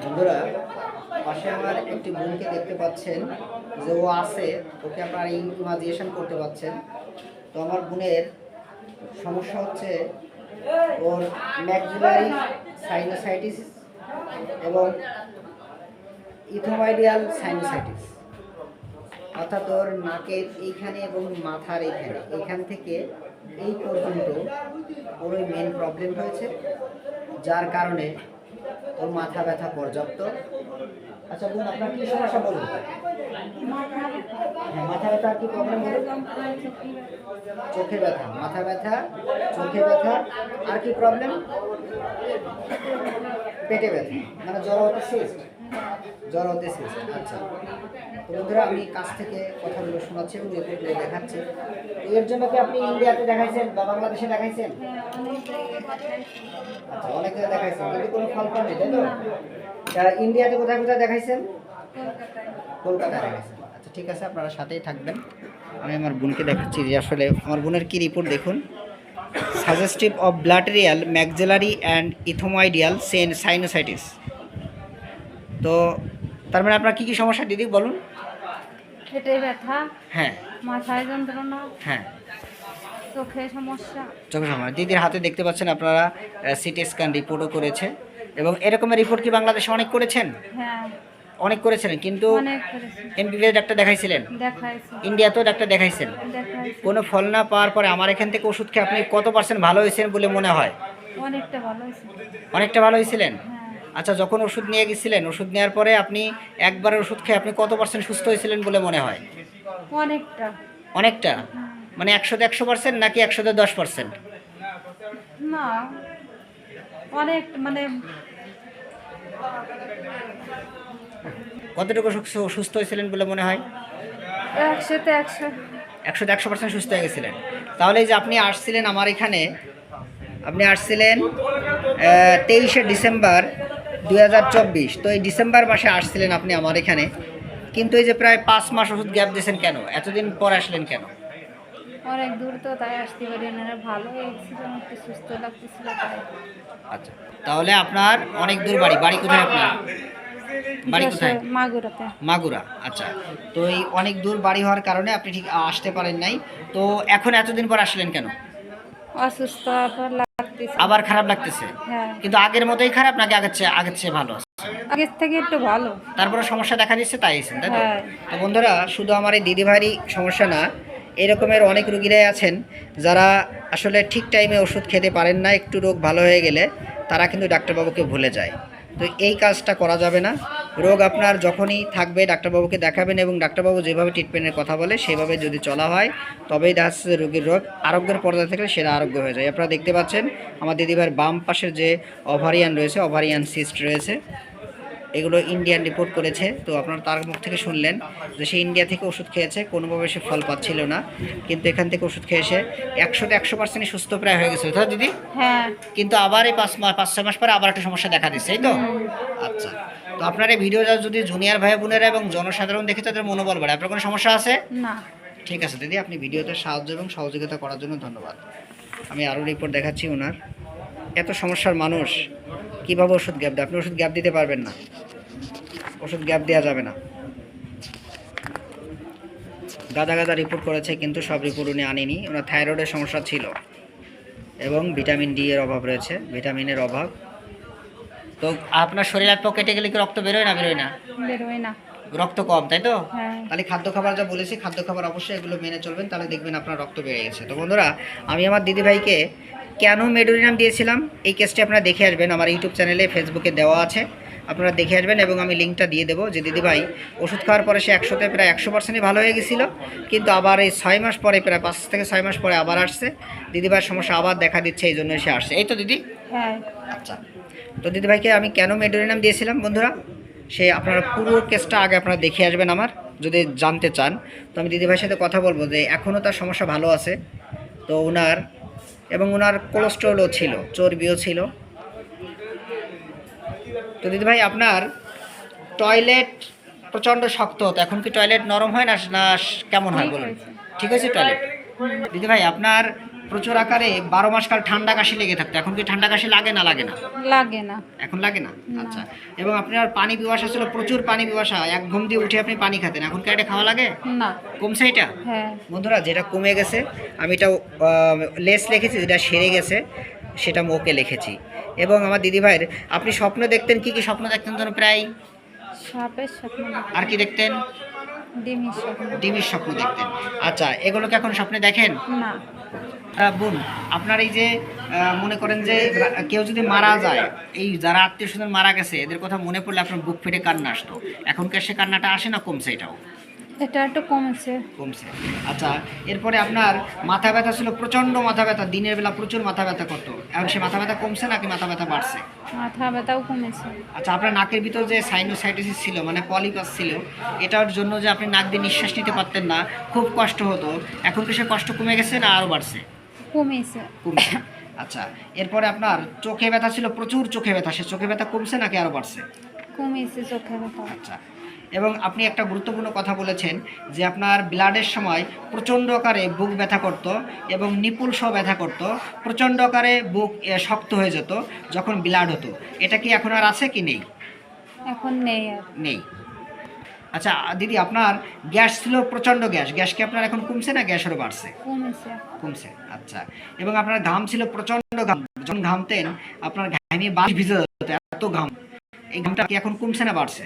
বন্ধুরা, পাশে আমার একটি বোনকে দেখতে পাচ্ছেন, যে ও আছে, ওকে আপনারা ইমাজিনেশন করতে পাচ্ছেন তো আমার বোনের সমস্যা হচ্ছে, ওর ম্যাকজুলারি সাইনোসাইটিস এবং ইথোমাইডিয়াল সাইনোসাইটিস। অর্থাৎ ওর নাকের এইখানে এবং মাথার এইখানে। এইখান থেকে এই পর্যন্ত ওর ওই মেন প্রবলেম হয়েছে, যার কারণে ওর মাথা ব্যথা পর্যাপ্ত। আচ্ছা বোন, আপনার কি সমস্যা বলুন? হ্যাঁ মাথা ব্যথা আর কি প্রবলেম হলো চোখে ব্যথা, মাথা ব্যথা, চোখে ব্যথা, আর কি প্রবলেম পেটে ব্যথা মানে জ্বর হতে শেষ জ্বর শেষ আচ্ছা। তো বন্ধুরা, আমি কাছ থেকে কথাগুলো শোনাচ্ছি এবং রিপোর্টগুলো দেখাচ্ছি। এর জন্য কি আপনি ইন্ডিয়াতে দেখাইছেন বা বাংলাদেশে দেখাইছেন? আচ্ছা অনেক জায়গায় দেখাইছেন, কিন্তু কোনো ফল পাননি তাই তা? ইন্ডিয়াতে কোথায় কোথায় দেখাইছেন? কলকাতায় দেখাইছেন। আচ্ছা ঠিক আছে, আপনারা সাথেই থাকবেন। আমি আমার বোনকে দেখাচ্ছি যে আসলে আমার বোনের কি রিপোর্ট দেখুন। Suggestive of bilateral maxillary and ethmoidal Sen sinusitis তো তার মানে আপনার কী কী সমস্যা দিদি বলুন। পেটে ব্যথা হ্যাঁ। মাথায় যন্ত্রণা হ্যাঁ। চোখে সমস্যা। চোখের সমস্যা। দিদির হাতে দেখতে পাচ্ছেন আপনারা সিটি স্ক্যান রিপোর্টও করেছে। এবং এরকমের রিপোর্ট কি বাংলাদেশে অনেক করেছেন? হ্যাঁ। অনেক করেছিলেন কিন্তু এমবিবিএস ডাক্তার দেখাইছিলেন? দেখাইছি। ইন্ডিয়াতেও ডাক্তার দেখাইছেন? দেখাইছি। কোনো ফল না পাওয়ার পরে আমার এখান থেকে ওষুধ খেয়ে আপনি কত পার্সেন্ট ভালো হয়েছেন বলে মনে হয়? অনেকটা ভালো হয়েছে। অনেকটা ভালো হয়েছিলেন? হ্যাঁ আচ্ছা যখন ওষুধ নিয়ে গেছিলেন ওষুধ নেওয়ার পরে আপনি একবারের ওষুধ খেয়ে আপনি কত পার্সেন্ট সুস্থ হয়েছিলেন বলে মনে হয়? অনেকটা। অনেকটা? মানে একশোতে একশো পার্সেন্ট নাকি একশোতে দশ পার্সেন্ট না অনেক মানে কতটুকু সুস্থ- সুস্থ হয়েছিলেন বলে মনে হয়? একশোতে একশো। একশোতে একশো পার্সেন্ট সুস্থ হয়ে গেছিলেন। তাহলে এই যে আপনি আসছিলেন আমার এখানে আপনি আসছিলেন তেইশে ডিসেম্বর দু হাজার চব্বিশ। তো এই ডিসেম্বর মাসে আসছিলেন আপনি আমার এখানে। কিন্তু এই যে প্রায় পাঁচ মাস ওষুধ গ্যাপ দিয়েছেন কেন? এতদিন পর আসলেন কেন? অনেক দূর তো তাই আসতে পারি ভালো একটু সুস্থ লাগতেছিল আচ্ছা তাহলে আপনার অনেক দূর বাড়ি। বাড়ি কোথায় আপনার? বাড়ি কোথায়? মাগুরাতে। মাগুরা আচ্ছা। তো এই অনেক দূর বাড়ি হওয়ার কারণে আপনি ঠিক আসতে পারেন নাই। তো এখন এতদিন পর আসলেন কেন? অসুস্থ আবার লাগতেছে। আবার খারাপ লাগতেছে? হ্যাঁ। কিন্তু আগের মতোই খারাপ নাকি আগের চেয়ে আগের চেয়ে ভালো? আগের থেকে একটু ভালো। তারপরে সমস্যা দেখা দিচ্ছে তাই এসেছেন তাই তো? হ্যাঁ। তো বন্ধুরা শুধু আমার এই দিদিভাইরই সমস্যা না এরকমের অনেক রুগীরাই আছেন যারা আসলে ঠিক টাইমে ওষুধ খেতে পারেন না একটু রোগ ভালো হয়ে গেলে তারা কিন্তু ডাক্তারবাবুকে ভুলে যায়। তো এই কাজটা করা যাবে না। রোগ আপনার যখনই থাকবে ডাক্তারবাবুকে দেখাবেন এবং ডাক্তারবাবু যেভাবে ট্রিটমেন্টের কথা বলে সেভাবে যদি চলা হয় তবেই দেখা যাচ্ছে রোগীর রোগ। আরোগ্যের পর্যায়ে থাকলে সেটা আরোগ্য হয়ে যায়। আপনারা দেখতে পাচ্ছেন আমার দিদিভাইয়ের বাম পাশের যে অভারিয়ান রয়েছে অভারিয়ান সিস্ট রয়েছে এগুলো ইন্ডিয়ান রিপোর্ট করেছে। তো আপনারা তার মুখ থেকে শুনলেন যে সে ইন্ডিয়া থেকে ওষুধ খেয়েছে কোনোভাবে সে ফল পাচ্ছিল না। কিন্তু এখান থেকে ওষুধ খেয়ে সে একশোতে একশো পার্সেন্টই সুস্থ প্রায় হয়ে গেছে তাই দিদি? হ্যাঁ। কিন্তু আবার এই পাঁচ মাস পাঁচ ছয় মাস পরে আবার একটা সমস্যা দেখা দিচ্ছে এই তো? আচ্ছা। তো আপনার এই ভিডিওটা যদি জুনিয়র ভাই বোনেরা এবং জনসাধারণ দেখে তাদের মনোবল বাড়ে আপনার কোনো সমস্যা আছে? না। ঠিক আছে দিদি আপনি ভিডিওতে সাহায্য এবং সহযোগিতা করার জন্য ধন্যবাদ। আমি আরও রিপোর্ট দেখাচ্ছি ওনার। এত সমস্যার মানুষ কীভাবে ওষুধ গ্যাপ দেয়? আপনি ওষুধ গ্যাপ দিতে পারবেন না। ওষুধ গ্যাপ দেওয়া যাবে না। গাদা গাদা রিপোর্ট করেছে কিন্তু সব রিপোর্ট উনি আনেনি। ওনার থাইরয়েডের সমস্যা ছিল এবং ভিটামিন ডি এর অভাব রয়েছে। ভিটামিনের অভাব। তো আপনার শরীরের পকেটে গেলে কি রক্ত বেরোয় না বেরোয় না? বেরোয় না। রক্ত কম তাই তো? হ্যাঁ। তাহলে খাদ্য খাবার যা বলেছি খাদ্য খাবার অবশ্যই এগুলো মেনে চলবেন তাহলে দেখবেন আপনার রক্ত বেড়ে গেছে। তো বন্ধুরা আমি আমার দিদিভাইকে কেন মেডোরিনাম দিয়েছিলাম এই কেসটি আপনারা দেখে আসবেন আমার ইউটিউব চ্যানেলে ফেসবুকে দেওয়া আছে। আপনারা দেখে আসবেন এবং আমি লিঙ্কটা দিয়ে দেবো যে দিদিভাই ওষুধ খাওয়ার পরে সে একশোতে প্রায় একশো পার্সেন্টই ভালো হয়ে গেছিল কিন্তু আবার এই ছয় মাস পরে প্রায় পাঁচ থেকে ছয় মাস পরে আবার আসছে। দিদিভাইয়ের সমস্যা আবার দেখা দিচ্ছে এই জন্য সে আসছে। এই তো দিদি? হ্যাঁ। আচ্ছা। তো দিদিভাইকে আমি কেন মেডোরিনাম দিয়েছিলাম বন্ধুরা? সে আপনারা পুরো কেসটা আগে আপনারা দেখে আসবেন আমার যদি জানতে চান। তো আমি দিদিভাইয়ের সাথে কথা বলব যে এখনও তার সমস্যা ভালো আছে। তো ওনার এবং ওনার কোলেস্ট্রলও ছিল চর্বিও ছিল। তো দিদিভাই আপনার টয়লেট প্রচণ্ড শক্ত হতো এখন কি টয়লেট নরম হয় না? না কেমন হয় বলুন? ঠিক আছে টয়লেট। দিদিভাই আপনার প্রচুর আকারে বারো মাস কাল ঠান্ডা কাশি লেগে থাকতো। এখন কি ঠান্ডা কাশি লাগে না লাগে না? লাগে না। এখন লাগে না? আচ্ছা। এবং আপনার পানি পিপাসা ছিল প্রচুর পানি পিপাসা। এক ঘুম দিয়ে উঠে আপনি পানি খাতেন। এখন কি এটা খাওয়া লাগে? না। কমছে এটা? হ্যাঁ। বন্ধুরা যেটা কমে গেছে আমি এটা লেস লিখেছি যেটা সেরে গেছে সেটা মুখে লিখেছি। এবং আমার দিদি ভাইয়ের আপনি স্বপ্ন দেখতেন কি কি স্বপ্ন দেখতেন যেন প্রায়? সাপের স্বপ্ন আর কি দেখতেন? ডিমির স্বপ্ন। ডিমির স্বপ্ন দেখতেন। আচ্ছা এগুলোকে এখন স্বপ্নে দেখেন? না। বোন আপনার এই যে মনে করেন যে কেউ যদি মারা যায় এই যারা আত্মীয় স্বজন মারা গেছে এদের কথা মনে পড়লে আপনার বুক ফেটে কান্না আসতো। এখনকার সে কান্নাটা আসে না কমছে এটাও? এটা একটু কমেছে। কমছে। আচ্ছা এরপরে আপনার মাথা ব্যথা ছিল প্রচণ্ড মাথা ব্যথা দিনের বেলা প্রচুর মাথা ব্যথা করতো। এখন সে মাথা ব্যথা কমছে নাকি মাথা ব্যথা বাড়ছে? মাথা ব্যথাও কমেছে। আচ্ছা আপনার নাকের ভিতর যে সাইনোসাইটিস ছিল মানে পলিপাস ছিল এটার জন্য যে আপনি নাক দিয়ে নিঃশ্বাস নিতে পারতেন না খুব কষ্ট হতো। এখন কি সে কষ্ট কমে গেছে না আরও বাড়ছে? কমেছে। কমছে। আচ্ছা এরপরে আপনার চোখে ব্যথা ছিল প্রচুর চোখে ব্যথা সে চোখে ব্যথা কমছে নাকি আরও বাড়ছে? কমেছে চোখে ব্যথা। আচ্ছা এবং আপনি একটা গুরুত্বপূর্ণ কথা বলেছেন যে আপনার ব্লাডের সময় প্রচণ্ড আকারে বুক ব্যথা করত এবং নিপুল সহ ব্যথা করত প্রচণ্ড আকারে বুক শক্ত হয়ে যেত যখন ব্লাড হতো। এটা কি এখন আর আছে কি নেই? এখন নেই আর। নেই। আচ্ছা দিদি আপনার গ্যাস ছিল প্রচণ্ড গ্যাস। গ্যাস কি আপনার এখন কমছে না গ্যাস আরও বাড়ছে? কমছে। আচ্ছা। এবং আপনার ঘাম ছিল প্রচণ্ড ঘাম। যখন ঘামতেন আপনার ঘামে বাস ভিজে যেত এত ঘাম। এই ঘামটা কি এখন কমছে না বাড়ছে?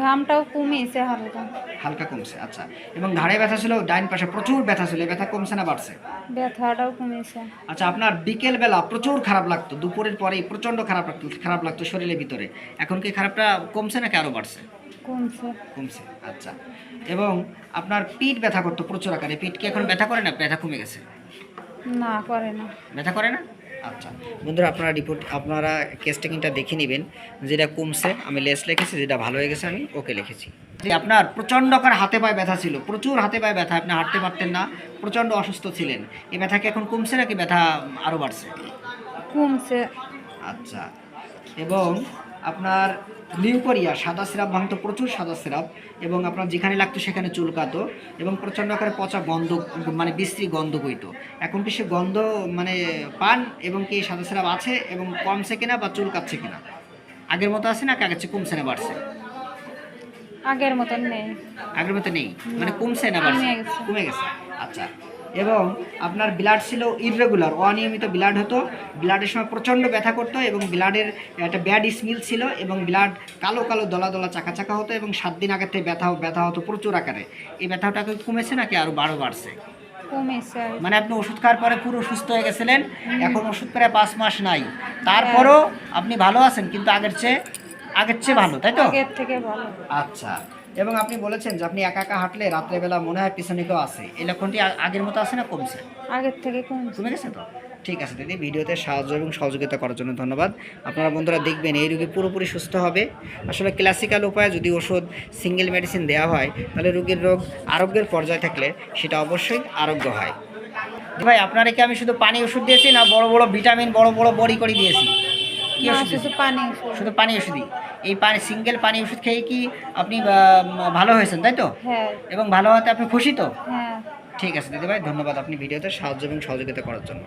ঘামটাও কমেছে হালকা। হালকা কমছে আচ্ছা। এবং ঘাড়ে ব্যথা ছিল ডাইন পাশে প্রচুর ব্যথা ছিল ব্যথা কমছে না বাড়ছে? ব্যথাটাও কমেছে আচ্ছা আপনার বিকেল বেলা প্রচুর খারাপ লাগতো দুপুরের পরেই প্রচণ্ড খারাপ লাগতো খারাপ লাগতো শরীরের ভিতরে। এখন কি খারাপটা কমছে নাকি আরও বাড়ছে? কমছে। কমছে আচ্ছা। এবং আপনার পিঠ ব্যথা করতো প্রচুর আকারে। পিঠ কি এখন ব্যথা করে না? ব্যথা কমে গেছে? না করে না। ব্যথা করে না? আচ্ছা। বন্ধুরা আপনারা রিপোর্ট আপনারা কেস টেকিংটা দেখে নেবেন। যেটা কমছে আমি লেস লিখেছি যেটা ভালো হয়ে গেছে আমি ওকে লিখেছি। যে আপনার প্রচণ্ড আকার হাতে পায়ে ব্যথা ছিল। প্রচুর হাতে পায়ে ব্যথা আপনি হাঁটতে পারতেন না। প্রচণ্ড অসুস্থ ছিলেন। এই ব্যথা কি এখন কমছে নাকি ব্যথা আরও বাড়ছে? কমছে। আচ্ছা। এবং আপনার লিউকোরিয়া সাদা সিরাপ ভাঙতো প্রচুর সাদা সিরাপ এবং আপনার যেখানে লাগতো সেখানে চুলকাতো এবং প্রচণ্ড আকারে পচা গন্ধ মানে বিশ্রী গন্ধ বইতো। এখন কি সে গন্ধ মানে পান এবং কি সাদা সিরাপ আছে এবং কমছে কিনা বা চুলকাচ্ছে কিনা? আগের মতো আছে না কি? আগের চেয়ে কমছে না বাড়ছে? আগের মতন নেই। আগের মতো নেই? মানে কমছে না বাড়ছে? কমে গেছে। আচ্ছা। এবং আপনার ব্লাড ছিল ইররেগুলার অনিয়মিত ব্লাড হতো। ব্লাডের সময় প্রচণ্ড ব্যথা করতো এবং ব্লাডের একটা ব্যাড স্মেল ছিল এবং ব্লাড কালো কালো দলা দলা চাকা চাকা হতো এবং সাত দিন আগের থেকে ব্যথা ব্যথা হতো প্রচুর আকারে। এই ব্যথাটা কি কমেছে নাকি আরও বারো বাড়ছে? কমেছে। মানে আপনি ওষুধ খাওয়ার পরে পুরো সুস্থ হয়ে গেছিলেন এখন ওষুধ প্রায় পাঁচ মাস নাই। তারপরও আপনি ভালো আছেন কিন্তু আগের চেয়ে আগের চেয়ে ভালো তাই তো? আগের থেকে ভালো। আচ্ছা। এবং আপনি বলেছেন যে আপনি একা একা হাঁটলে রাত্রেবেলা মনে হয় পিছনে কেউ আছে। এই লক্ষণটি আগের মতো আছে না কমছে? আগের থেকে কমছে। কমে গেছে তো? ঠিক আছে দিদি ভিডিওতে সাহায্য এবং সহযোগিতা করার জন্য ধন্যবাদ। আপনারা বন্ধুরা দেখবেন এই রোগী পুরোপুরি সুস্থ হবে। আসলে ক্লাসিক্যাল উপায়ে যদি ওষুধ সিঙ্গেল মেডিসিন দেওয়া হয় তাহলে রোগীর রোগ আরোগ্যের পর্যায়ে থাকলে সেটা অবশ্যই আরোগ্য হয়। ভাই আপনারা কি আমি শুধু পানি ওষুধ দিয়েছি না বড় বড় ভিটামিন বড় বড় বড়ি করে দিয়েছি? কি ওষুধ শুধু পানি শুধু পানি ওষুধই? এই পানি সিঙ্গেল পানি ওষুধ খেয়ে কি আপনি ভালো হয়েছেন তাই তো? হ্যাঁ। এবং ভালো হতে আপনি খুশি তো? হ্যাঁ। ঠিক আছে দিদি ভাই ধন্যবাদ আপনি ভিডিওতে সাহায্য এবং সহযোগিতা করার জন্য।